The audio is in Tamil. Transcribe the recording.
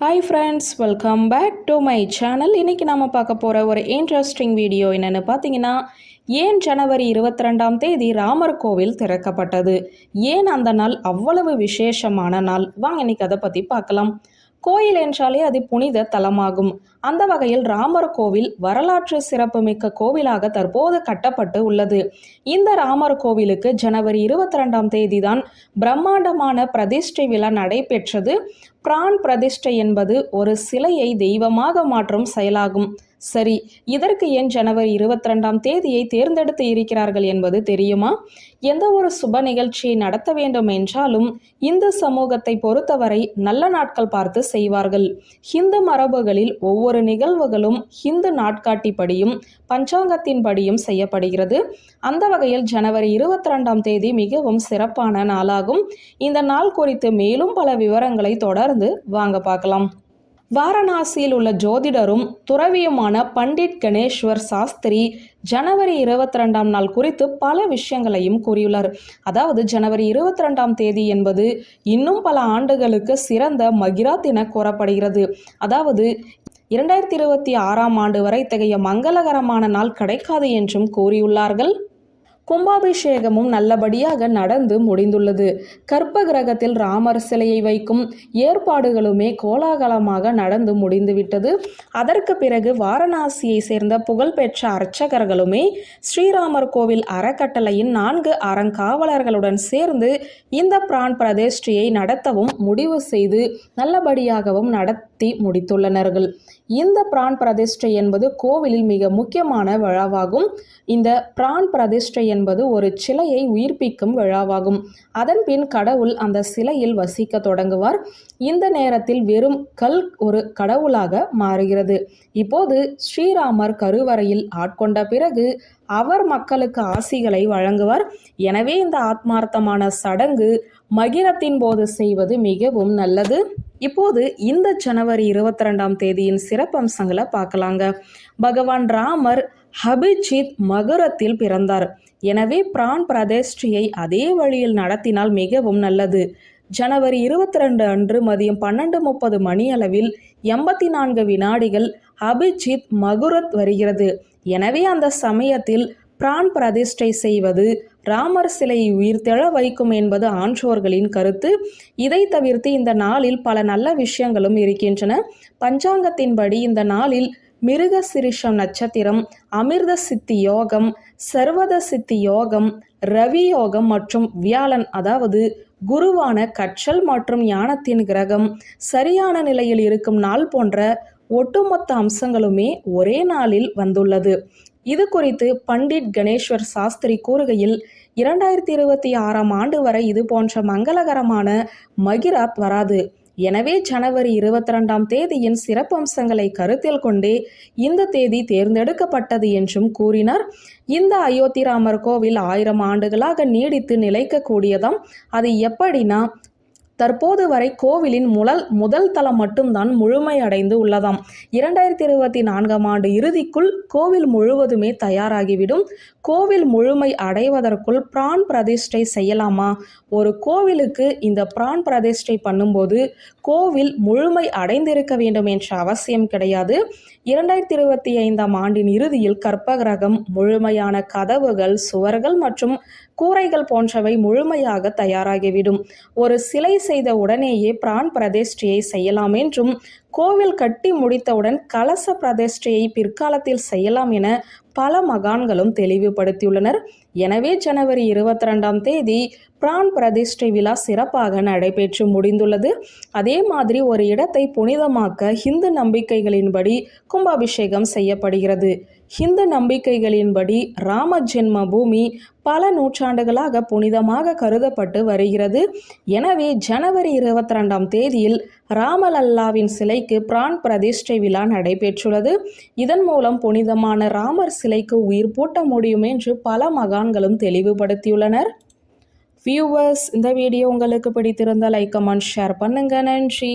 Hi friends welcome back to my channel இன்றைக்கி நாம் பார்க்க போகிற ஒரு இன்ட்ரெஸ்டிங் வீடியோ என்னென்னு பார்த்தீங்கன்னா ஏன் ஜனவரி இருபத்தி ரெண்டாம் தேதி ராமர் கோவில் திறக்கப்பட்டது? ஏன் அந்த நாள் அவ்வளவு விசேஷமான நாள்? வாங்க இன்னைக்கு அதை பற்றி பார்க்கலாம். கோயில் என்றாலே அது புனித தலமாகும். அந்த வகையில் ராமர் கோவில் வரலாற்று சிறப்புமிக்க கோவிலாக தற்போது கட்டப்பட்டு உள்ளது. இந்த ராமர் கோவிலுக்கு ஜனவரி இருபத்தி ரெண்டாம் தேதி தான் பிரம்மாண்டமான பிரதிஷ்டை விழா நடைபெற்றது. பிரான் பிரதிஷ்டை என்பது ஒரு சிலையை தெய்வமாக மாற்றும் செயலாகும். சரி இதற்கு ஏன் ஜனவரி இருபத்தி ரெண்டாம் தேதியை தேர்ந்தெடுத்து இருக்கிறார்கள் என்பது தெரியுமா? எந்த ஒரு சுப நிகழ்ச்சியை நடத்த வேண்டும் என்றாலும் இந்து சமூகத்தை பொறுத்தவரை நல்ல நாட்கள் பார்த்து செய்வார்கள். ஹிந்து மரபுகளில் ஒவ்வொரு நிகழ்வுகளும் ஹிந்து நாட்காட்டிப்படியும் பஞ்சாங்கத்தின்படியும் செய்யப்படுகிறது. அந்த வகையில் ஜனவரி இருபத்தி ரெண்டாம் தேதி மிகவும் சிறப்பான நாளாகும். இந்த நாள் குறித்து மேலும் பல விவரங்களை தொடர்ந்து வாங்க பார்க்கலாம். வாரணாசியில் உள்ள ஜோதிடரும் துறவியுமான பண்டிட் கணேஸ்வர் சாஸ்திரி ஜனவரி இருபத்தி ரெண்டாம் நாள் குறித்து பல விஷயங்களையும் கூறியுள்ளார். அதாவது ஜனவரி இருபத்தி ரெண்டாம் தேதி என்பது இன்னும் பல ஆண்டுகளுக்கு சிறந்த மகிராத் என கூறப்படுகிறது. அதாவது இரண்டாயிரத்தி இருபத்தி ஆறாம் ஆண்டு வரை இத்தகைய மங்களகரமான நாள் கிடைக்காது என்றும் கூறியுள்ளார்கள். கும்பாபிஷேகமும் நல்லபடியாக நடந்து முடிந்துள்ளது. கற்ப கிரகத்தில் ராமர் சிலையை வைக்கும் ஏற்பாடுகளுமே கோலாகலமாக நடந்து முடிந்துவிட்டது. அதற்கு பிறகு வாரணாசியை சேர்ந்த புகழ்பெற்ற அர்ச்சகர்களுமே ஸ்ரீராமர் கோவில் அறக்கட்டளையின் நான்கு அறங்காவலர்களுடன் சேர்ந்து இந்த பிரான் பிரதிஷ்டையை நடத்தவும் முடிவு செய்து நல்லபடியாகவும் நடத்தி முடித்துள்ளனர்கள். இந்த பிரான் பிரதிஷ்டை என்பது கோவிலில் மிக முக்கியமான விழாவாகும். இந்த பிரான் பிரதிஷ்டை என்பது ஒரு சிலையை உயிர்ப்பிக்கும் விழாவாகும். அதன் பின் கடவுள் அந்த சிலையில் வசிக்க தொடங்குவார். இந்த நேரத்தில் வெறும் கல் ஒரு கடவுளாக மாறுகிறது. இப்போது ஸ்ரீராமர் கருவறையில் ஆட்கொண்ட பிறகு அவர் மக்களுக்கு ஆசிகளை வழங்குவார். எனவே இந்த ஆத்மார்த்தமான சடங்கு மகிரத்தின் போது செய்வது மிகவும் நல்லது. இப்போது இந்த ஜனவரி இருபத்தி ரெண்டாம் தேதியின் சிறப்பம்சங்களை பார்க்கலாங்க. பகவான் ராமர் ஹபிஜித் மகுரத்தில் பிறந்தார். எனவே பிரான் பிரதேஷ்டியை அதே வழியில் நடத்தினால் மிகவும் நல்லது. ஜனவரி இருபத்தி ரெண்டு அன்று மதியம் பன்னெண்டு முப்பது மணி அளவில் எண்பத்தி நான்கு வினாடிகள் அபிஜித் மகுரத் வருகிறது. எனவே அந்த சமயத்தில் பிரான் பிரதிஷ்டை செய்வது ராமர் சிலையை உயிர்த்தெழ வைக்கும் என்பது ஆன்றோர்களின் கருத்து. இதை தவிர்த்து இந்த நாளில் பல நல்ல விஷயங்களும் இருக்கின்றன. பஞ்சாங்கத்தின்படி இந்த நாளில் மிருக சிரிஷம் நட்சத்திரம் அமிர்த சித்தி யோகம் சர்வத சித்தி யோகம் ரவி யோகம் மற்றும் வியாழன் அதாவது குருவான கற்றல் மற்றும் ஞானத்தின் கிரகம் சரியான நிலையில் இருக்கும் நாள் போன்ற ஒட்டுமொத்த அம்சங்களுமே ஒரே நாளில் வந்துள்ளது. இது குறித்து பண்டிட் கணேஸ்வர் சாஸ்திரி கூறுகையில் இரண்டாயிரத்தி இருபத்தி ஆறாம் ஆண்டு வரை இது போன்ற மங்களகரமான மகிராத் வராது. எனவே ஜனவரி இருபத்தி ரெண்டாம் தேதியின் சிறப்பம்சங்களை கருத்தில் கொண்டே இந்த தேதி தேர்ந்தெடுக்கப்பட்டது என்றும் கூறினார். இந்த அயோத்தி ராமர் கோவில் ஆயிரம் ஆண்டுகளாக நீடித்து நிலைக்கக்கூடியதாம். அது எப்படின்னா தற்போது வரை கோவிலின் முதல் முதல் தளம் மட்டும்தான் முழுமையடைந்து உள்ளதாம். இரண்டாயிரத்தி இருபத்தி நான்காம் ஆண்டு இறுதிக்குள் கோவில் முழுவதுமே தயாராகிவிடும். கோவில் முழுமை அடைவதற்குள் பிரான் பிரதிஷ்டை செய்யலாமா? ஒரு கோவிலுக்கு இந்த பிரான் பிரதிஷ்டை பண்ணும்போது கோவில் முழுமை அடைந்திருக்க வேண்டும் என்ற அவசியம் கிடையாது. இரண்டாயிரத்தி இருபத்தி ஐந்தாம் ஆண்டின் இறுதியில் கற்பகிரகம் முழுமையான கதவுகள் சுவர்கள் மற்றும் கூரைகள் போன்றவை முழுமையாக தயாராகிவிடும். ஒரு சிலை செய்த உடனேயே பிரான் பிரதிஷ்டையை செய்யலாம் என்றும் கோவில் கட்டி முடித்தவுடன் கலச பிரதிஷ்டையை பிற்காலத்தில் செய்யலாம் என பல மகான்களும் தெளிவுபடுத்தியுள்ளனர். எனவே ஜனவரி இருபத்தி ரெண்டாம் தேதி பிரான் பிரதிஷ்டை விழா சிறப்பாக நடைபெற்று முடிந்துள்ளது. அதே மாதிரி ஒரு இடத்தை புனிதமாக்க ஹிந்து நம்பிக்கைகளின்படி கும்பாபிஷேகம் செய்யப்படுகிறது. ஹிந்து நம்பிக்கைகளின்படி ராம ஜென்ம பூமி பல நூற்றாண்டுகளாக புனிதமாக கருதப்பட்டு வருகிறது. எனவே ஜனவரி இருபத்தி ரெண்டாம் தேதியில் ராமலல்லாவின் சிலைக்கு பிரான் பிரதிஷ்டை விழா நடைபெற்றுள்ளது. இதன் மூலம் புனிதமான ராமர் சிலைக்கு உயிர் பூட்ட முடியும் என்று பல மகான்களும் தெளிவுபடுத்தியுள்ளனர். வியூவர்ஸ் இந்த வீடியோ உங்களுக்கு பிடித்திருந்தால் லைக் கமெண்ட் ஷேர் பண்ணுங்க. நன்றி.